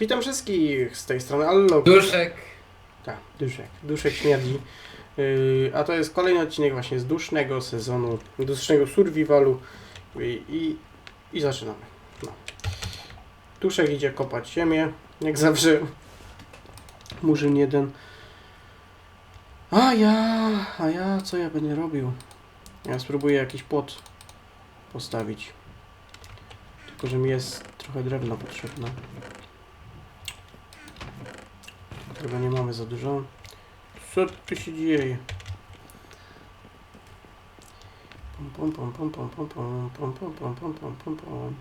Witam wszystkich z tej strony Allo. Duszek. Tak, duszek. Duszek śmierdzi. Yy, a to jest kolejny odcinek właśnie z dusznego sezonu, dusznego survivalu i, i, i zaczynamy. No. Duszek idzie kopać ziemię, jak zawsze. Murzyn jeden. A ja, a ja, co ja będę robił? Ja spróbuję jakiś płot postawić. Tylko, że mi jest trochę drewna potrzebne. Którego nie mamy za dużo. Co tu się dzieje? Pom, pom, pom, pom, pom, pom, pom, pom, pom, pom, pom, pom, pom.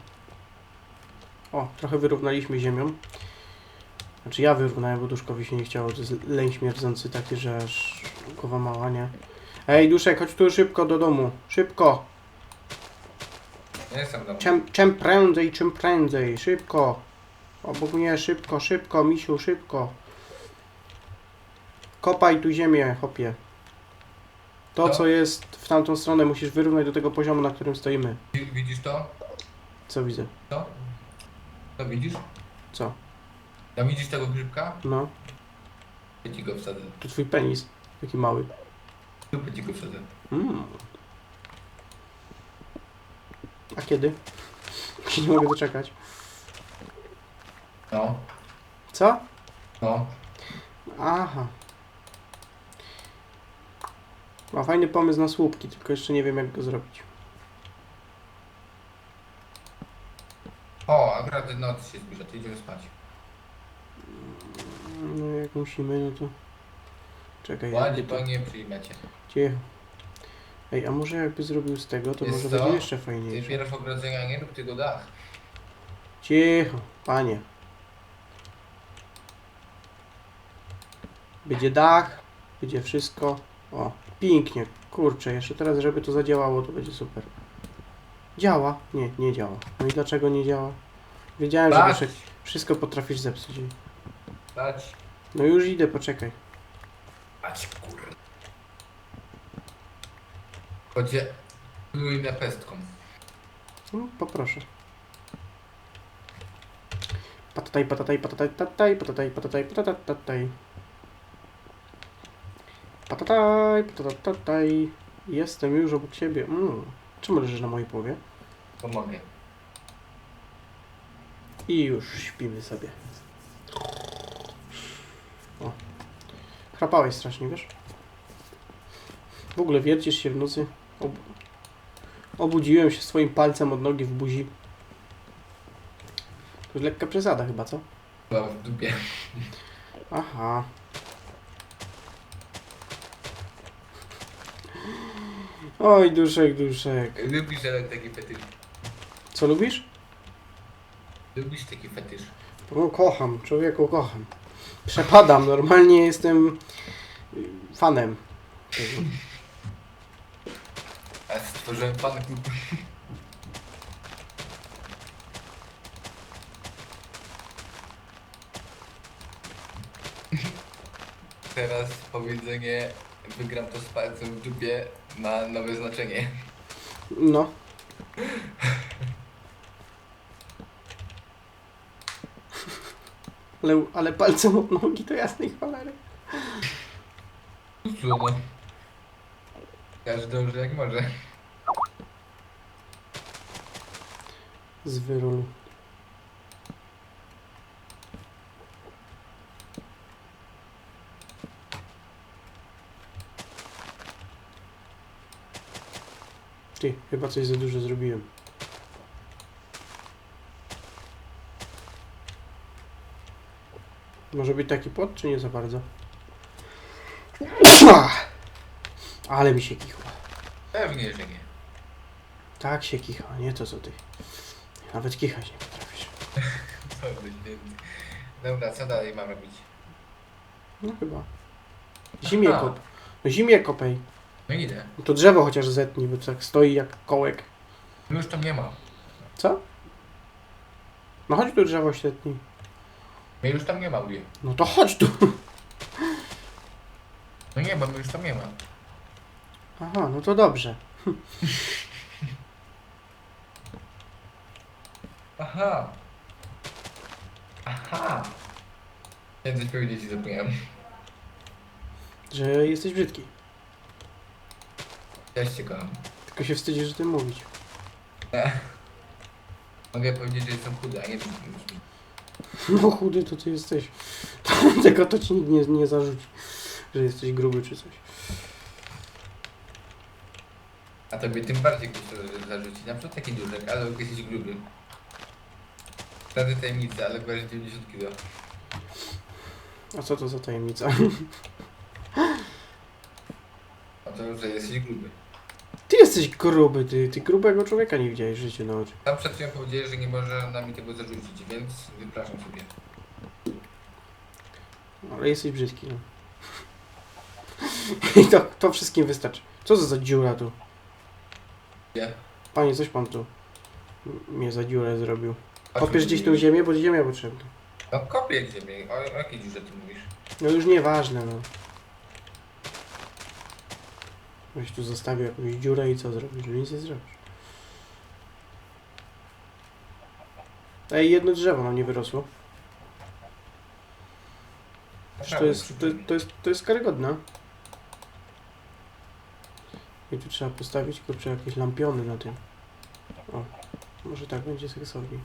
O, trochę wyrównaliśmy ziemią. Znaczy ja wyrównałem, bo Duszkowi się nie chciało. To jest leń śmierdzący taki, że aż głowa mała, nie? Ej, Duszek, chodź tu szybko do domu. Szybko. Nie jestem domu. Czym, czym prędzej, czym prędzej. Szybko. Obok mnie, szybko, szybko, misiu, szybko. Kopaj tu ziemię, hopie. To, Co? jest w tamtą stronę, musisz wyrównać do tego poziomu, na którym stoimy. Wi- Widzisz to? Co widzę? To? To widzisz? Co? No widzisz tego grzybka? No, Ja ci go wsadzę. to twój penis. Taki mały. Dupę ci go wsadzę. Mm. A kiedy? Się nie mogę doczekać. No. Co? No. Aha. Ma fajny pomysł na słupki, tylko jeszcze nie wiem jak go zrobić. O, akurat noc się zbliża, to idziemy spać. No jak musimy, no to... Czekaj, Ładnie, jakby to... to nie przyjmiecie. Cicho. Ej, a może jakby zrobił z tego, to Wiesz może co? będzie jeszcze Ty fajniejsze. bierzesz ogrodzenia, nie rób tego dach. Cicho, panie. Będzie dach, będzie wszystko. O, pięknie. Kurczę, jeszcze teraz, żeby to zadziałało, to będzie super. Działa? Nie, nie działa. No i dlaczego nie działa? Wiedziałem, że Patrz, Duszek wszystko potrafisz zepsuć. patrz, No już idę, poczekaj. patrz, kur... Chodźcie, na pestką. No, poproszę. Patataj, patataj, patataj, patataj, patataj, patataj, patataj, patataj. Patataj, patataj, patataj. Jestem już obok ciebie. Mm. Czemu leżysz na mojej połowie? Pomogę. I już śpimy sobie. O. Chrapałeś strasznie, wiesz? W ogóle wiercisz się w nocy. Ob obudziłem się swoim palcem od nogi w buzi. To jest lekka przesada chyba, co? Chyba w dupie. Aha. Oj, duszek, duszek. Lubisz ale taki fetysz. Co lubisz? Lubisz taki fetysz. No, kocham, człowieku, kocham. Przepadam, normalnie jestem y, fanem. A stworzyłem pan klub. Teraz powiedzenie wygram to z palcem w dupie ma nowe znaczenie. No. Ale, ale palcem od nogi to jasnej cholery. Co no? Każdy dobrze jak może. Z wyrolu. Ty, chyba coś za dużo zrobiłem. Może być taki płot, czy nie za bardzo? Ale mi się kichło. Pewnie, że nie. Tak się kicha, nie to co ty. Nawet kichać nie potrafisz. Ty święty. Dobra, co dalej mam robić? No chyba. Zimie Aha. kop. No zimie kopej. No idę. No to drzewo chociaż zetnij, bo to tak stoi jak kołek. No już tam nie ma. Co? No chodź tu drzewo zetnij. Mnie już tam nie ma, mówię. No to chodź tu. No nie, bo mnie już tam nie ma. Aha, no to dobrze. Aha. Aha! Chciałem coś powiedzieć i zapomniałem. Że jesteś brzydki. Cię kocham. Tylko się wstydzisz o tym mówić. Mogę powiedzieć, że jestem chudy, a nie brzydki. No chudy to ty jesteś. Tego to ci nikt nie, nie zarzuci, że jesteś gruby czy coś. A tobie tym bardziej ktoś to zarzuci. Na przykład taki dużek, ale jesteś gruby. Rady tajemnicy, ale waży 90 kg. A co to za tajemnica? A to, że jesteś gruby. Jesteś gruby, ty, ty grubego człowieka nie widziałeś w życiu na oczy. Tam przed chwilą powiedzieli, że nie może nami tego zarzucić, więc wypraszam sobie. Ale jesteś brzydki, no. I to, to wszystkim wystarczy. Co to za dziura tu? Nie. Panie, coś pan tu m- mnie za dziurę zrobił. Do gdzieś tą ziemię, bo ziemia potrzebna. No kopię ziemię. O, o jakiej dziurze ty mówisz? No już nieważne, no. Weź tu zostawił jakąś dziurę i co zrobisz? No nic nie zrobisz. Ej, jedno drzewo nam nie wyrosło. Przecież to jest, to, to jest, to jest karygodne. I tu trzeba postawić kurczę jakieś lampiony na tym. O, może tak będzie seksowniej.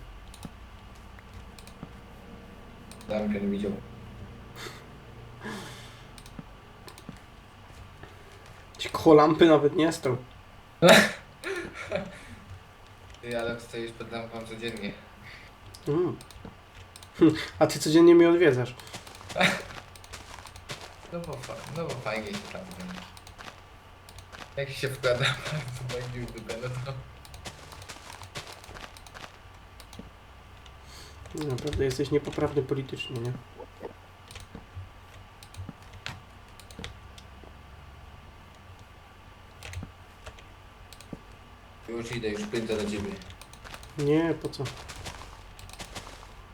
Nie widział. Koło lampy nawet nie stał. Ty, ale stoisz pod lampą codziennie. Mm. Hm, A ty codziennie mnie odwiedzasz. No bo, fa- no bo fajnie się tam. ten- Jak się wkłada bardzo będzie w dupę, no to... Naprawdę jesteś niepoprawny politycznie, nie? Już idę, już pędzę do ciebie. Nie, po co?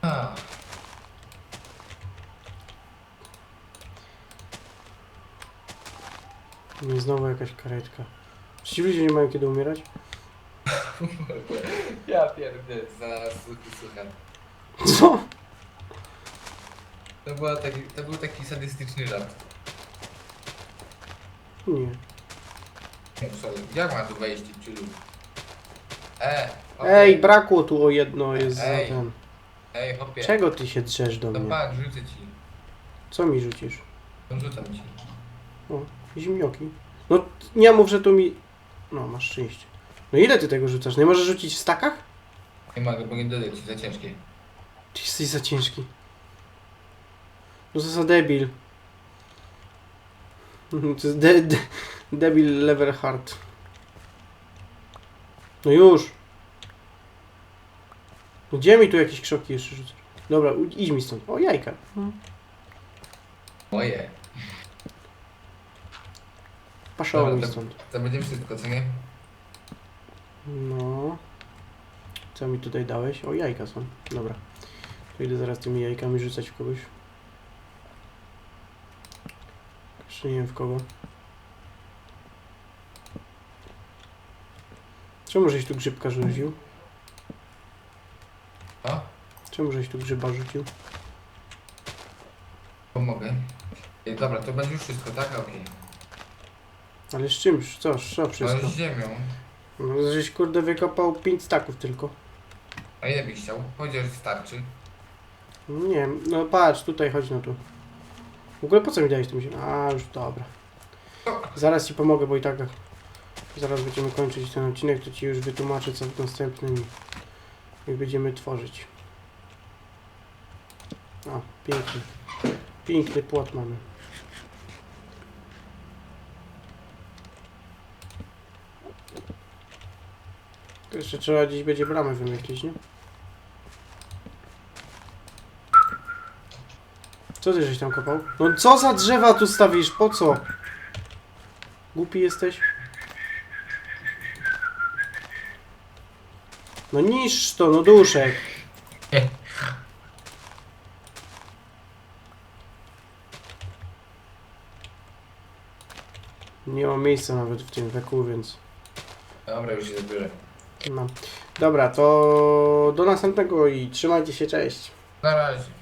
A, Nie znowu jakaś karetka. Czy ci ludzie nie mają kiedy umierać? ja pierdolę, zaraz słuchaj, słucham. Co? To, była taki, to był taki sadystyczny żart. Nie. Nie, sorry. Jak mam tu wejść, czylu? E, hopie. Ej, brakło tu o jedno jest za Ej. ten. Ej, hopie. Czego ty się drzesz do To mnie? pan, rzucę ci. Co mi rzucisz? No, rzucam ci. O, zimnioki. No, nie mów, że tu mi... No, masz szczęście. No ile ty tego rzucasz? Nie możesz rzucić w stakach? Nie mogę, bo nie doleci, za ciężkie. Ty jesteś za ciężki. No co za debil. To jest de, de, debil level hard. No już. No Gdzie mi tu jakieś krzoki jeszcze rzucasz? Dobra, u- idź mi stąd. O, jajka. Moje. Paszało Dobra, mi stąd. To będzie wszystko, co nie? No. Co mi tutaj dałeś? O, jajka są. Dobra. To idę zaraz tymi jajkami rzucać w kogoś. Jeszcze nie wiem w kogo. Czemu żeś tu grzybka rzucił? O, Czemu żeś tu grzyba rzucił? pomogę. Ej, dobra, to będzie już wszystko, tak? Okej. Ale z czymś? Co? Co No wszystko? z ziemią. No, żeś kurde wykopał 5 staków tylko. A ile byś chciał? Powiedział, że starczy. No Nie wiem, no patrz, tutaj chodź no tu. W ogóle po co mi dałeś tym ziemię? A, już dobra. Zaraz ci pomogę, bo i tak zaraz będziemy kończyć ten odcinek, to ci już wytłumaczę co w następnym i będziemy tworzyć. O, piękny. Piękny płot mamy. To jeszcze trzeba gdzieś będzie bramę wymyślić, nie? Co ty żeś tam kopał? No co za drzewa tu stawisz? Po co? Głupi jesteś? No niszcz to, no duszek. Nie ma miejsca nawet w tym weku, więc... Dobra, już się zabiorę. No. Dobra, to do następnego i trzymajcie się, cześć. Na razie.